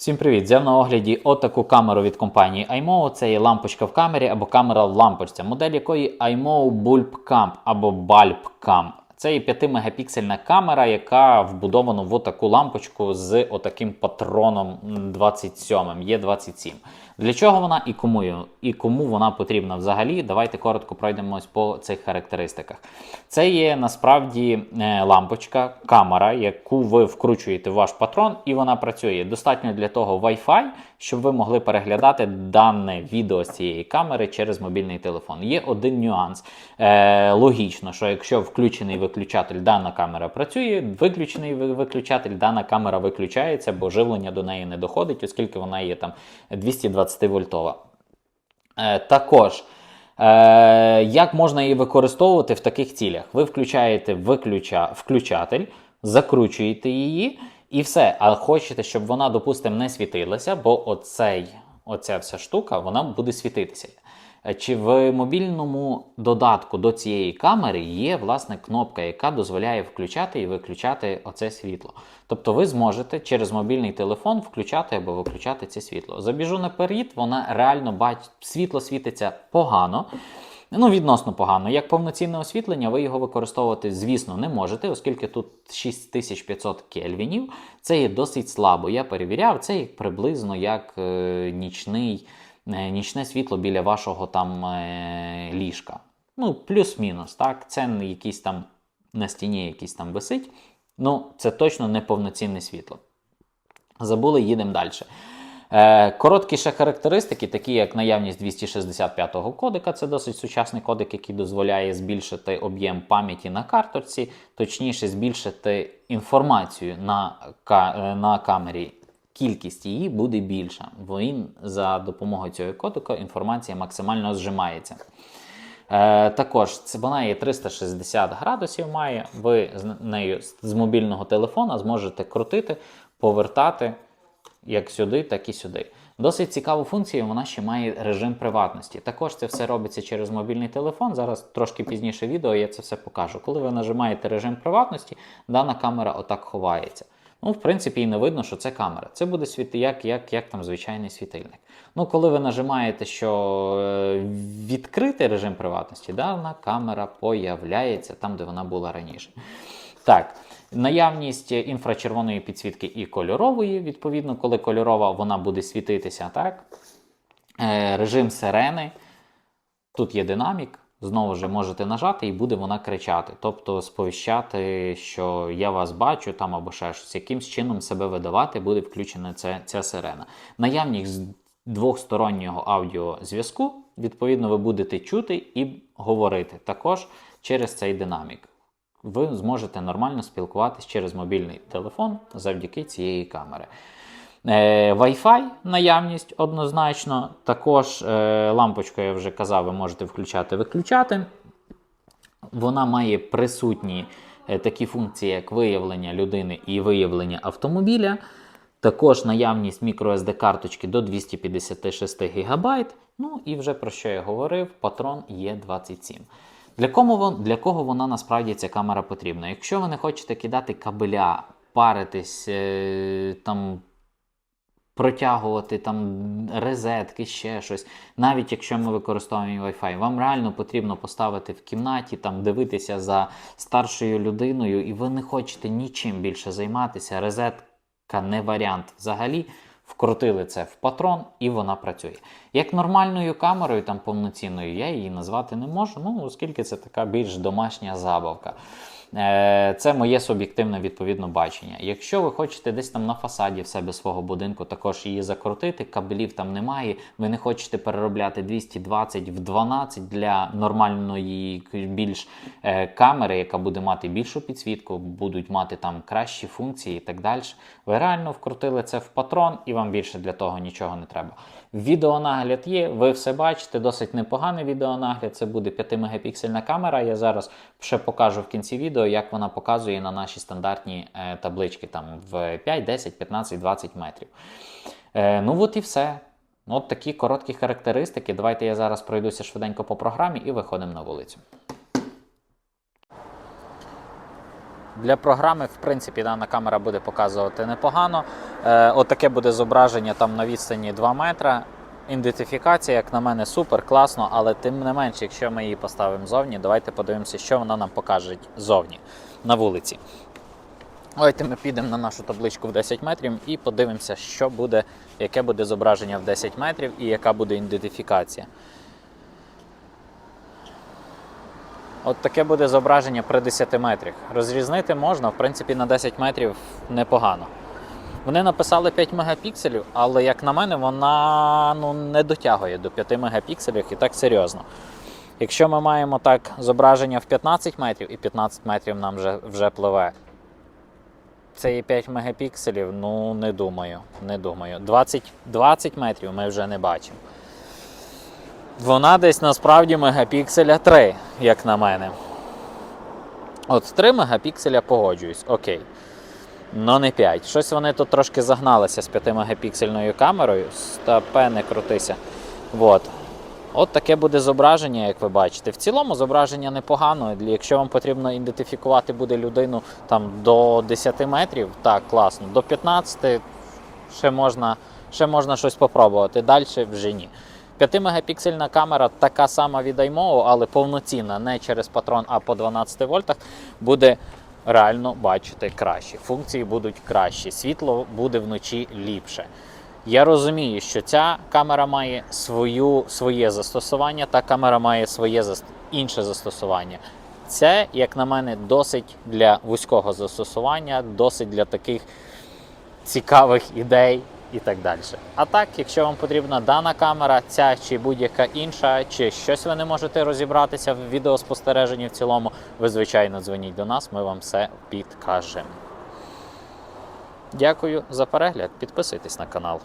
Всім привіт! Взяв на огляді отаку камеру від компанії iMO. Це є лампочка в камері або камера в лампочці, модель якої iMO Bulb Cam або Bulb Cam. Це є 5-мегапіксельна камера, яка вбудована в отаку лампочку з отаким патроном 27 Є27. Для чого вона і кому, і кому вона потрібна взагалі? Давайте коротко пройдемось по цих характеристиках. Це є насправді е, лампочка, камера, яку ви вкручуєте в ваш патрон, і вона працює. Достатньо для того Wi-Fi, щоб ви могли переглядати дане відео з цієї камери через мобільний телефон. Є один нюанс. Е, логічно, що якщо включений виключатель, дана камера працює, виключений виключатель, дана камера виключається, бо живлення до неї не доходить, оскільки вона є там 220 вольтова. Е, також. Е, як можна її використовувати в таких цілях? Ви включаєте виключа, включатель, закручуєте її і все. А хочете, щоб вона, допустимо, не світилася, бо оцей, оця вся штука вона буде світитися. Е, Чи в мобільному додатку до цієї камери є власне кнопка, яка дозволяє включати і виключати оце світло. Тобто ви зможете через мобільний телефон включати або виключати це світло. Забіжу наперед, вона реально бачить, світло світиться погано. Ну, відносно погано. Як повноцінне освітлення, ви його використовувати, звісно, не можете, оскільки тут 6500 кельвінів. Це є досить слабо. Я перевіряв, це приблизно як е, нічний, нічне світло біля вашого там е, ліжка. Ну, плюс-мінус, так. Це не якийсь там на стіні якийсь там висить. Ну, це точно не повноцінне світло. Забули, їдемо далі. Е, короткі ще характеристики, такі як наявність 265-го кодека, це досить сучасний кодек, який дозволяє збільшити об'єм пам'яті на карточці, точніше, збільшити інформацію на, е, на камері. Кількість її буде більша, бо він за допомогою цього кодека інформація максимально зжимається. Е, також вона є 360 градусів має. Ви з нею з мобільного телефона зможете крутити, повертати як сюди, так і сюди. Досить цікаву функцію, вона ще має режим приватності. Також це все робиться через мобільний телефон. Зараз трошки пізніше відео я це все покажу. Коли ви нажимаєте режим приватності, дана камера отак ховається. Ну, в принципі, і не видно, що це камера. Це буде світи, як, як, як там звичайний світильник. Ну, коли ви нажимаєте, що е, відкрити режим приватності, дана камера появляється там, де вона була раніше. Так, наявність інфрачервоної підсвітки і кольорової, відповідно, коли кольорова вона буде світитися, так? Е, режим сирени. Тут є динамік. Знову ж можете нажати, і буде вона кричати, тобто сповіщати, що я вас бачу там або ще щось. Якимсь чином себе видавати, буде включена ця, ця сирена. Наявність двохстороннього аудіозв'язку, відповідно, ви будете чути і говорити також через цей динамік. Ви зможете нормально спілкуватись через мобільний телефон завдяки цієї камери. Е, Wi-Fi наявність однозначно. Також е, лампочку, я вже казав, ви можете включати-виключати. Вона має присутні е, такі функції, як виявлення людини і виявлення автомобіля. Також наявність microSD карточки до 256 ГБ. Ну і вже про що я говорив, патрон є 27. Для, кому, для кого вона насправді ця камера потрібна? Якщо ви не хочете кидати кабеля, паритись, там протягувати там розетки, ще щось. Навіть якщо ми використовуємо Wi-Fi, вам реально потрібно поставити в кімнаті, там дивитися за старшою людиною, і ви не хочете нічим більше займатися. Розетка не варіант взагалі. Вкрутили це в патрон, і вона працює. Як нормальною камерою, там повноцінною, я її назвати не можу, ну оскільки це така більш домашня забавка. Е, Це моє суб'єктивне відповідно бачення. Якщо ви хочете десь там на фасаді в себе свого будинку також її закрутити, кабелів там немає, ви не хочете переробляти 220 в 12 для нормальної більш е, камери, яка буде мати більшу підсвітку, будуть мати там кращі функції і так далі. Ви реально вкрутили це в патрон, і вам більше для того нічого не треба. Відеонагляд є, ви все бачите, досить непоганий відеонагляд. Це буде 5-мегапіксельна камера. Я зараз ще покажу в кінці відео, як вона показує на наші стандартні е, таблички там в 5, 10, 15, 20 метрів. Е, ну от і все. От такі короткі характеристики. Давайте я зараз пройдуся швиденько по програмі і виходимо на вулицю. Для програми, в принципі, дана камера буде показувати непогано. Е, от буде зображення там на відстані 2 метра. Ідентифікація, як на мене, супер, класно, але тим не менше, якщо ми її поставимо зовні, давайте подивимося, що вона нам покаже зовні на вулиці. Давайте ми підемо на нашу табличку в 10 метрів і подивимося, що буде, яке буде зображення в 10 метрів і яка буде ідентифікація. От таке буде зображення при 10 метрах. Розрізнити можна, в принципі, на 10 метрів непогано. Вони написали 5 мегапікселів, але як на мене, вона ну, не дотягує до 5 мегапікселів і так серйозно. Якщо ми маємо так зображення в 15 метрів і 15 метрів нам вже, вже пливе. Це є 5 мегапікселів, ну не думаю. Не думаю. 20, 20 метрів ми вже не бачимо. Вона десь насправді мегапікселя 3, як на мене. От 3 мегапікселя погоджуюсь, окей. Ну не 5. Щось вони тут трошки загналися з 5 мегапіксельною камерою. Стапе, не крутися. От. От таке буде зображення, як ви бачите. В цілому зображення непогано. Якщо вам потрібно ідентифікувати буде людину там до 10 метрів, так, класно. До 15 ще можна, ще можна щось попробувати. Далі вже ні. 5-мегапіксельна камера така сама від iMO, але повноцінна, не через патрон, а по 12 вольтах, буде реально бачити краще. Функції будуть кращі, світло буде вночі ліпше. Я розумію, що ця камера має свою, своє застосування, та камера має своє інше застосування. Це, як на мене, досить для вузького застосування, досить для таких цікавих ідей і так далі. А так, якщо вам потрібна дана камера, ця чи будь-яка інша, чи щось ви не можете розібратися в відеоспостереженні в цілому, ви звичайно дзвоніть до нас, ми вам все підкажемо. Дякую за перегляд, підписуйтесь на канал.